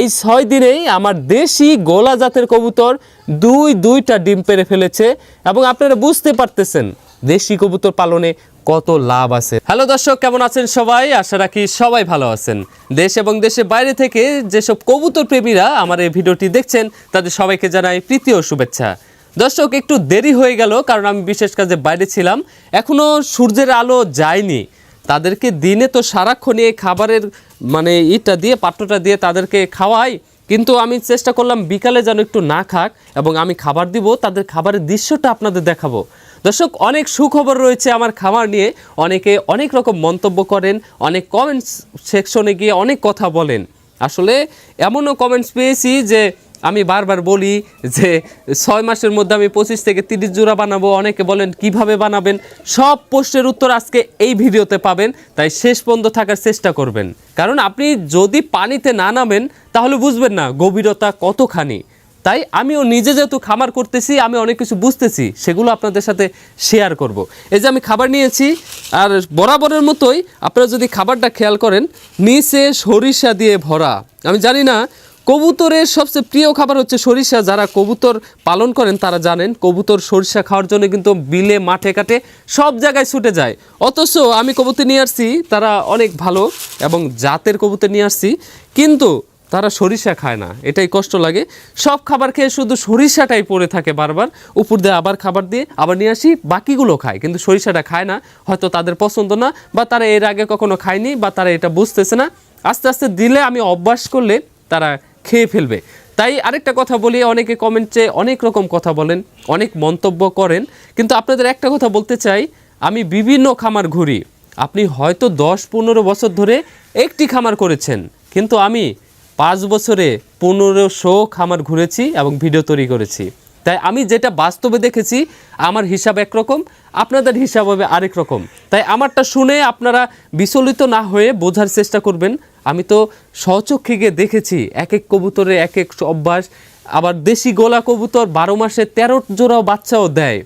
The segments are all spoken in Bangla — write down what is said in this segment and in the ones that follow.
এই ছয় দিনেই আমার দেশি গোলা জাতের কবুতর দুই, দুইটা ডিম পেরে ফেলেছে এবং আপনারা বুঝতে পারতেছেন দেশি কবুতর পালনে কত লাভ আছে। হ্যালো দর্শক, কেমন আছেন সবাই? আশা রাখি সবাই ভালো আছেন। দেশ এবং দেশের বাইরে থেকে যেসব কবুতর প্রেমীরা আমার এই ভিডিওটি দেখছেন, তাদের সবাইকে জানাই প্রীতি ও শুভেচ্ছা। দর্শক, একটু দেরি হয়ে গেল, কারণ আমি বিশেষ কাজে বাইরে ছিলাম। এখনও সূর্যের আলো যায়নি। তাদেরকে দিনে তো সারাক্ষণ এই খাবারের মানে ইটা দিয়ে, পাত্রটা দিয়ে তাদেরকে খাওয়াই। কিন্তু আমি চেষ্টা করলাম বিকালে যেন একটু না খাক এবং আমি খাবার দিব, তাদের খাবারের দৃশ্যটা আপনাদের দেখাবো। দর্শক, অনেক সুখবর রয়েছে আমার খাবার নিয়ে। অনেকে অনেক রকম মন্তব্য করেন, অনেক কমেন্টস সেকশনে গিয়ে অনেক কথা বলেন। আসলে এমনও কমেন্টস পেয়েছি যে আমি বারবার বলি যে ছয় মাসের মধ্যে আমি পঁচিশ থেকে তিরিশ জোড়া বানাবো। অনেকে বলেন, কীভাবে বানাবেন? সব প্রশ্নের উত্তর আজকে এই ভিডিওতে পাবেন। তাই শেষ পর্যন্ত থাকার চেষ্টা করবেন। কারণ আপনি যদি পানিতে না নামেন, তাহলে বুঝবেন না গভীরতা কতখানি। তাই আমিও নিজে যেহেতু খামার করতেছি, আমি অনেক কিছু বুঝতেছি, সেগুলো আপনাদের সাথে শেয়ার করব। এই যে আমি খাবার নিয়েছি, আর বরাবরের মতোই আপনারা যদি খাবারটা খেয়াল করেন, নিচে সরিষা দিয়ে ভরা। আমি জানি না কবুতরের সবচেয়ে প্রিয় খাবার হচ্ছে সরিষা। যারা কবুতর পালন করেন, তারা জানেন কবুতর সরিষা খাওয়ার জন্য কিন্তু বিলে, মাঠে কাটে সব জায়গায় ছুটে যায়। অথচ আমি কবুতর নিয়ে আসছি, তারা অনেক ভালো এবং জাতের কবুতর নিয়ে আসছি, কিন্তু তারা সরিষা খায় না। এটাই কষ্ট লাগে। সব খাবার খেয়ে শুধু সরিষাটাই পড়ে থাকে বারবার। উপর দিয়ে আবার খাবার দিয়ে আবার নিয়ে আসি, বাকিগুলো খায়। কিন্তু সরিষাটা খায় না, হয়তো তাদের পছন্দ না, বা তারা এর আগে কখনো খায়নি, বা তারা এটা বুঝতেছে না। আস্তে আস্তে দিলে আমি অভ্যাস করলে তারা খেয়ে ফেলবে। তাই আরেকটা কথা বলি, অনেকে কমেন্টে অনেক রকম কথা বলেন, অনেক মন্তব্য করেন, কিন্তু আপনাদের একটা কথা বলতে চাই, আমি বিভিন্ন খামার ঘুরি, আপনি হয়তো দশ পনেরো বছর ধরে একটি খামার করেছেন, কিন্তু আমি পাঁচ বছরে পনেরোশো খামার ঘুরেছি এবং ভিডিও তৈরি করেছি। তাই আমি যেটা বাস্তবে দেখেছি, আমার হিসাব একরকম, আপনাদের হিসাব হবে আরেক রকম। তাই আমারটা শুনে আপনারা বিচলিত না হয়ে বোঝার চেষ্টা করবেন আমি তো স্বচক্ষে গিয়ে দেখেছি এক এক কবুতরে এক এক অভ্যাস, আবার দেশি গোলা কবুতর বারো মাসে তেরো জোড়াও বাচ্চাও দেয়।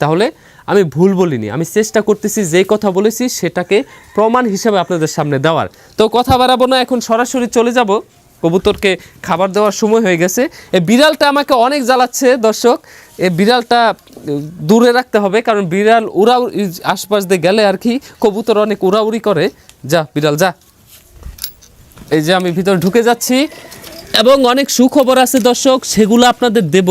তাহলে আমি ভুল বলিনি, আমি চেষ্টা করতেছি যেই কথা বলেছি সেটাকে প্রমাণ হিসাবে আপনাদের সামনে দেওয়ার। তো কথা বাড়াবো না, এখন সরাসরি চলে যাব। কবুতরকে খাবার দেওয়ার সময় হয়ে গেছে। এই বিড়ালটা আমাকে অনেক জ্বালাচ্ছে, দর্শক। এই বিড়ালটা দূরে রাখতে হবে, কারণ বিড়াল উড়া আশপাশ দিয়ে গেলে আর কি কবুতর অনেক উড়াউড়ি করে। যা, বিড়াল, যা। এই যে আমি ভিতরে ঢুকে যাচ্ছি, এবং অনেক সুখবর আছে দর্শক, সেগুলো আপনাদের দেব।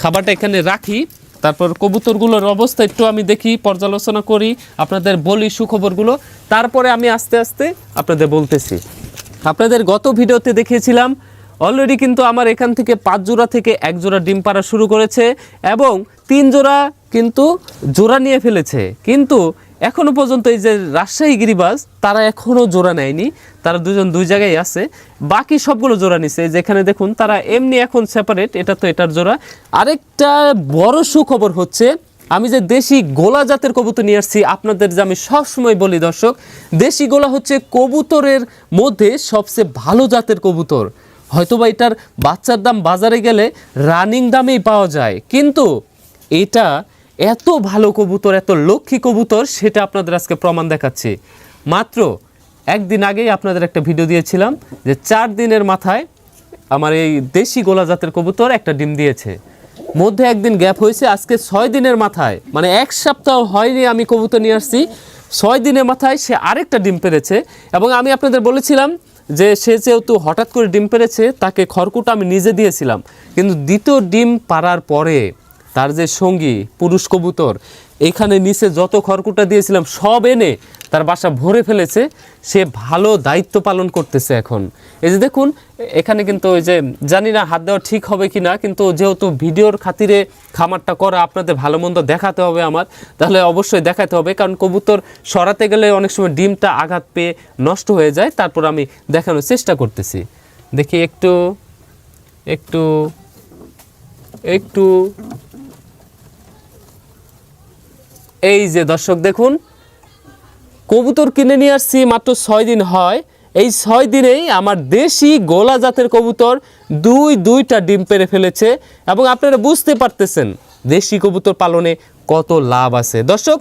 খাবারটা এখানে রাখি। তারপর কবুতরগুলোর অবস্থা একটু আমি দেখি, পর্যালোচনা করি, আপনাদের বলি সুখবরগুলো। তারপরে আমি আস্তে আস্তে আপনাদের বলতেছি। আপনাদের গত ভিডিওতে দেখিয়েছিলাম অলরেডি কিন্তু আমার এখান থেকে পাঁচ জোড়া থেকে এক জোড়া ডিম পাড়া শুরু করেছে, এবং তিন জোড়া কিন্তু জোড়া নিয়ে ফেলেছে। কিন্তু এখনও পর্যন্ত এই যে রাজশাহী গিরিবাজ, তারা এখনও জোড়া নেয়নি। তারা দুজন দুই জায়গায় আছে। বাকি সবগুলো জোড়া নিছে। যেখানে দেখুন, তারা এমনি এখন সেপারেট এটা তো এটার জোড়া। আরেকটা বড় সুখবর হচ্ছে, আমি যে দেশি গোলা জাতের কবুতর নিয়ে আসছি, আপনাদের যে আমি সবসময় বলি দর্শক, দেশি গোলা হচ্ছে কবুতরের মধ্যে সবচেয়ে ভালো জাতের কবুতর। হয়তোবা এটার বাচ্চার দাম বাজারে গেলে রানিং দামেই পাওয়া যায়। কিন্তু এটা এত ভালো কবুতর, এত লক্ষ্মী কবুতর, সেটা আপনাদের আজকে প্রমাণ দেখাচ্ছি। মাত্র একদিন আগেই আপনাদের একটা ভিডিও দিয়েছিলাম যে চার দিনের মাথায় আমার এই দেশি গোলা জাতের কবুতর একটা ডিম দিয়েছে। মধ্যে একদিন গ্যাপ হয়েছে, আজকে ছয় দিনের মাথায় মানে এক সপ্তাহ হয়নি আমি কবুতর নিয়ে আসছি, ছয় দিনের মাথায় সে আরেকটা ডিম পেরেছে এবং আমি আপনাদের বলেছিলাম যে সে যেহেতু হঠাৎ করে ডিম পেরেছে, তাকে খড়কুটা আমি নিজে দিয়েছিলাম। কিন্তু দ্বিতীয় ডিম পারার পরে তার যে সঙ্গী, পুরুষ কবুতর, এখানে নিচে যত খড়কুটা দিয়েছিলাম, সব এনে তার বাসা ভরে ফেলেছে। সে ভালো দায়িত্ব পালন করতেছে এখন। এই যে দেখুন, এখানে কিন্তু ওই যে, জানি না হাত দেওয়া ঠিক হবে কি না কিন্তু যেহেতু ভিডিওর খাতিরে খামারটা করা আপনাদের ভালো মন্দ দেখাতে হবে আমার, তাহলে অবশ্যই দেখাতে হবে। কারণ কবুতর সরাতে গেলে অনেক সময় ডিমটা আঘাত পেয়ে নষ্ট হয়ে যায়, তারপর আমি দেখানোর চেষ্টা করতেছি। দেখি একটু একটু একটু এই যে দর্শক দেখুন, কবুতর কিনে নিয়ে আসছি মাত্র ছয় দিন হয়। এই ছয় দিনেই আমার দেশি গোলা জাতের কবুতর দুই, দুইটা ডিম পেরে ফেলেছে এবং আপনারা বুঝতে পারতেছেন, দেশি কবুতর পালনে কত লাভ আছে। দর্শক,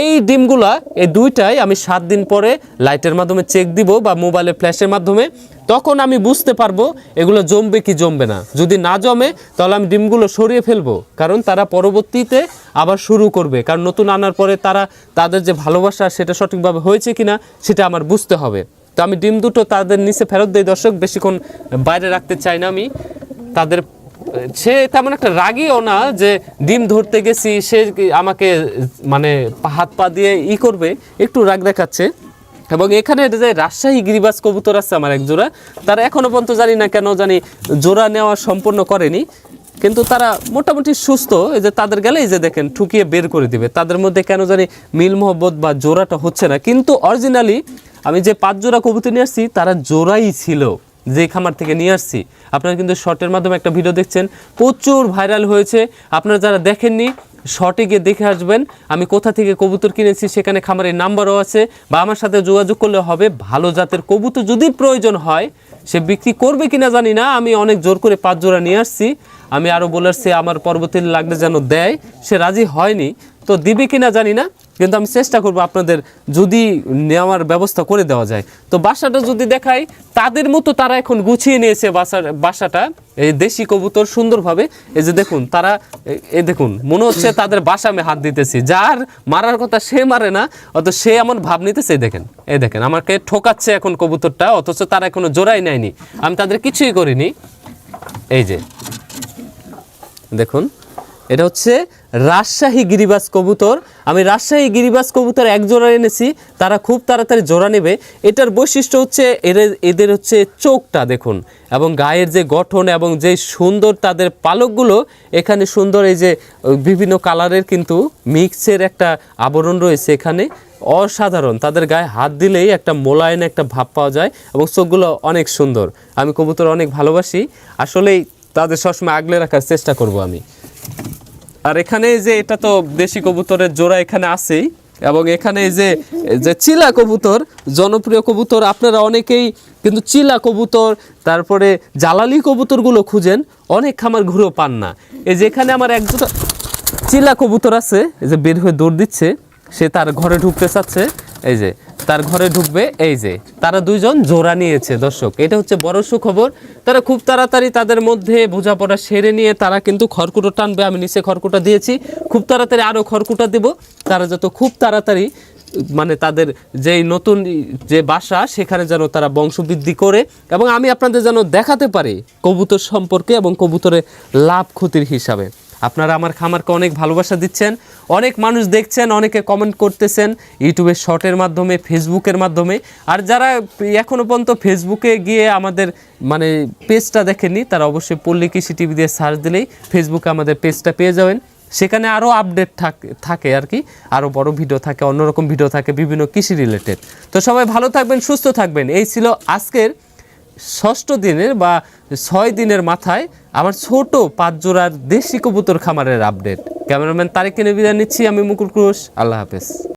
এই ডিমগুলা, এই দুইটাই আমি সাত দিন পরে লাইটের মাধ্যমে চেক দিব বা মোবাইলে ফ্ল্যাশের মাধ্যমে। তখন আমি বুঝতে পারব এগুলো জমবে কি জমবে না। যদি না জমে, তাহলে আমি ডিমগুলো সরিয়ে ফেলব। কারণ তারা পরবর্তীতে আবার শুরু করবে। কারণ নতুন আনার পরে তারা তাদের যে ভালোবাসা, সেটা সঠিকভাবে হয়েছে কিনা, সেটা আমার বুঝতে হবে। তো আমি ডিম দুটো তাদের নিচে ফেরত দেই। দর্শক, বেশিক্ষণ বাইরে রাখতে চাই না আমি। তাদের সে তেমন একটা রাগিও না যে ডিম ধরতে গেছি, সে আমাকে মানে হাত পা দিয়ে ই করবে, একটু রাগ দেখাচ্ছে। এবং এখানে যে রাজশাহী গিরিবাজ কবুতর আছে আমার এক জোড়া তারা এখনও পর্যন্ত জানি না কেন জানি জোড়া নেওয়া সম্পূর্ণ করেনি। কিন্তু তারা মোটামুটি সুস্থ, এই যে তাদের গেলে এই যে দেখেন, ঠুকিয়ে বের করে দিবে। তাদের মধ্যে কেন জানি মিল মোহব্বত বা জোড়াটা হচ্ছে না। কিন্তু অরিজিনালি আমি যে পাঁচ জোড়া কবুতর নিয়ে আসছি, তারা জোড়াই ছিল। যে খামার থেকে নিয়ে আসছি, আপনারা কিন্তু শর্টের মাধ্যমে একটা ভিডিও দেখছেন। প্রচুর ভাইরাল হয়েছে। আপনারা যারা দেখেননি শর্টে গিয়ে দেখে আসবেন। আমি কোথা থেকে কবুতর কিনেছি, সেখানে খামারের নাম্বারও আছে। বা আমার সাথে যোগাযোগ করলে হবে, ভালো জাতের কবুতর যদি প্রয়োজন হয়, সে বিক্রি করবে কিনা জানি না। আমি অনেক জোর করে পাঁচ জোড়া নিয়ে আসছি। আমি আরও বলে আসছি, আমার পরবর্তীতে লাগলে যেন দেয়। সে রাজি হয়নি। তো দিবে কিনা জানি না। কিন্তু আমি চেষ্টা করব আপনাদের যদি নেওয়ার ব্যবস্থা করে দেওয়া যায়। তো বাসাটা যদি দেখাই, তাদের মতো তারা এখন গুছিয়ে নিয়েছে বাসার, বাসাটা, এই দেশি কবুতর সুন্দরভাবে। এই যে দেখুন, তারা এ- দেখুন, মনে হচ্ছে তাদের বাসা আমি হাত দিতেছি। যার মারার কথা সে মারে না অত সে এমন ভাব নিতেছে দেখেন, এই দেখেন, আমাকে ঠোকাচ্ছে এখন কবুতরটা, অথচ তারা এখনও জোড়াই নেয়নি। আমি তাদের কিছুই করিনি। এই যে, দেখুন এটা হচ্ছে রাজশাহী গিরিবাস কবুতর। আমি রাজশাহী গিরিবাস কবুতর এক জোড়া এনেছি, তারা খুব তাড়াতাড়ি জোড়া নেবে। এটার বৈশিষ্ট্য হচ্ছে এদের এদের হচ্ছে চোখটা দেখুন, এবং গায়ের যে গঠন এবং যে সুন্দর তাদের পালকগুলো, এখানে সুন্দর এই যে বিভিন্ন কালারের কিন্তু মিক্সের একটা আবরণ রয়েছে এখানে। অসাধারণ, তাদের গায়ে হাত দিলেই একটা মোলায়েন একটা ভাব পাওয়া যায়, এবং চোখগুলো অনেক সুন্দর। আমি কবুতর অনেক ভালোবাসি। আসলেই তাদের সবসময় আগলে রাখার চেষ্টা করব আমি। আর এখানে যে এটা তো দেশি কবুতরের জোড়া এখানে আছেই, এবং এখানে যে যে চিলা কবুতর, জনপ্রিয় কবুতর আপনারা অনেকেই কিন্তু চিলা কবুতর, তারপরে জালালি কবুতরগুলো খুঁজেন, অনেক খামার ঘুরেও পান না। এই যে এখানে আমার এক দুটো চিলা কবুতর আছে, এই যে বের হয়ে দৌড় দিচ্ছে, সে তার ঘরে ঢুকতে চাচ্ছে, এই যে তার ঘরে ঢুকবে, এই যে, তারা দুইজন জোড়া নিয়েছে, দর্শক। এটা হচ্ছে বড় সুখবর। তারা খুব তাড়াতাড়ি তাদের মধ্যে বোঝাপড়া সেরে নিয়ে তারা কিন্তু খড়কুটো টানবে। আমি নিচে খড়কুটা দিয়েছি। খুব তাড়াতাড়ি আরও খড়কুটা দেব। তারা যত খুব তাড়াতাড়ি মানে তাদের যেই নতুন যে বাসা, সেখানে যেন তারা বংশবৃদ্ধি করে এবং আমি আপনাদের যেন দেখাতে পারি কবুতর সম্পর্কে এবং কবুতরের লাভ ক্ষতির হিসাবে। আপনারা আমার খামারকে অনেক ভালোবাসা দিচ্ছেন, অনেক মানুষ দেখছেন, অনেকে কমেন্ট করতেছেন ইউটিউবের শর্টের মাধ্যমে, ফেসবুকের মাধ্যমে। আর যারা এখনও পর্যন্ত ফেসবুকে গিয়ে আমাদের মানে পেজটা দেখেননি, তারা অবশ্যই পল্লী কৃষি টিভি দিয়ে সার্চ দিলেই ফেসবুকে আমাদের পেজটা পেয়ে যাবেন। সেখানে আরও আপডেট থাকে থাকে আর কি আরও বড় ভিডিও থাকে, অন্যরকম ভিডিও থাকে, বিভিন্ন কৃষি রিলেটেড তো সবাই ভালো থাকবেন, সুস্থ থাকবেন। এই ছিল আজকের ষষ্ঠ দিনের বা ছয় দিনের মাথায় আমার ছোট পাঁচ জোড়ার দেশি কবুতর খামারের আপডেট ক্যামেরাম্যান তারিখ নিবিদা নিচ্ছি, আমি মুকুল ক্রোশ আল্লাহ হাফেজ।